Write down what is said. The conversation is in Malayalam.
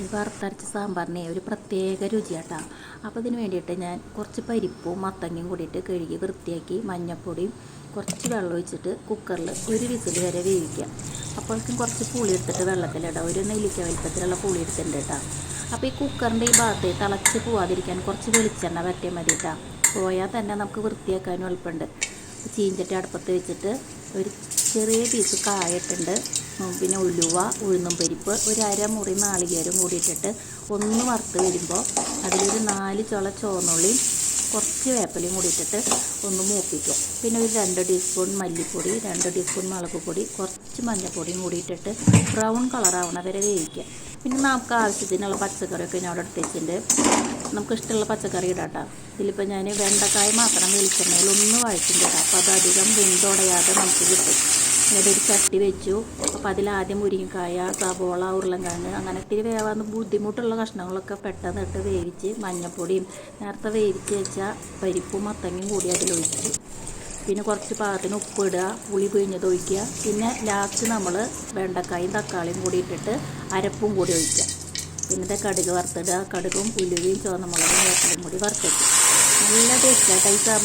ഈ വറുത്തരച്ച സാമ്പാറിന് ഒരു പ്രത്യേക രുചിയാട്ടോ. അപ്പോൾ ഇതിന് വേണ്ടിയിട്ട് ഞാൻ കുറച്ച് പരിപ്പും മത്തങ്ങയും കൂടിയിട്ട് കഴുകി വൃത്തിയാക്കി മഞ്ഞൾപ്പൊടിയും കുറച്ച് വെള്ളം ഒഴിച്ചിട്ട് കുക്കറിൽ ഒരു വിസിൽ വരെ വേവിക്കാം. അപ്പോഴേക്കും കുറച്ച് പുളി എടുത്തിട്ട് വെള്ളത്തിലിടാം. ഒരു നെല്ലിക്ക വലിപ്പത്തിലുള്ള പുളി എടുത്തിട്ടുണ്ട് കേട്ടോ. അപ്പോൾ ഈ കുക്കറിന്റെ ഈ ഭാഗത്ത് തിളച്ച് പോവാതിരിക്കാൻ കുറച്ച് വെളിച്ചെണ്ണ പറ്റിയാൽ മതി കേട്ടോ പോയാൽ തന്നെ നമുക്ക് വൃത്തിയാക്കാനും എളുപ്പമുണ്ട്. ചീഞ്ചട്ടി അടുപ്പത്ത് വെച്ചിട്ട് ഒരു ചെറിയ പീസ് കായട്ടുണ്ട് ഉം, പിന്നെ ഉലുവ ഉഴുന്നും പരിപ്പ് ഒരു അരമുറി നാളികേരം കൂടി ഇട്ടിട്ട് ഒന്ന് വറുത്ത് വരുമ്പോൾ അതിലൊരു നാല് ചുള ചുവന്നുള്ളിയും കുറച്ച് വേപ്പലയും കൂടി ഇട്ടിട്ട് ഒന്ന് മൂപ്പിക്കും. പിന്നെ ഒരു രണ്ട് ടീസ്പൂൺ മല്ലിപ്പൊടി രണ്ട് ടീസ്പൂൺ മുളക് പൊടി കുറച്ച് മഞ്ഞൾപ്പൊടിയും കൂടി ഇട്ടിട്ട് ബ്രൗൺ കളറാവണ വരെ വേവിക്കുക പിന്നെ നമുക്ക് ആവശ്യത്തിനുള്ള പച്ചക്കറിയൊക്കെ ഞാൻ അവിടെ എടുത്ത് വെച്ചിട്ടുണ്ട്. നമുക്ക് ഇഷ്ടമുള്ള പച്ചക്കറി ഇടാട്ടോ. ഇതിലിപ്പോൾ ഞാൻ വെണ്ടക്കായ മാത്രം വെളിച്ചെണ്ണയിൽ ഒന്ന് വഴറ്റും അപ്പോൾ അതധികം വെന്തുടയാതെ നമുക്ക് കിട്ടും. എന്നിട്ട് ഒരു ചട്ടി വെച്ചു. അപ്പോൾ അതിലാദ്യം മുരിങ്ങക്കായ സവോള ഉരുളൻകിഴങ്ങ് അങ്ങനെ ഇത്തിരി വേവാന്ന് ബുദ്ധിമുട്ടുള്ള കഷ്ണങ്ങളൊക്കെ പെട്ടെന്ന് ഇട്ട് വേവിച്ച് മഞ്ഞൾപ്പൊടിയും നേരത്തെ വേവിച്ച് വെച്ച പരിപ്പും മത്തങ്ങയും കൂടി അതിലൊഴിച്ചു. പിന്നെ കുറച്ച് പാകത്തിന് ഉപ്പിടുക പുളി പിഴിഞ്ഞത് ഒഴിക്കുക. പിന്നെ ലാസ്റ്റ് നമ്മൾ വെണ്ടക്കായും തക്കാളിയും കൂടി ഇട്ടിട്ട് അരപ്പും കൂടി ഒഴിക്കുക. പിന്നെ ഇത് കടുക് വറുത്തിടുക. കടുകും ഉലുവയും ചുവന്ന മുളകും വേപ്പിലും കൂടി വറുത്തിട്ട് നല്ല ടേസ്റ്റായിട്ട് ഈ സാമ്പാർ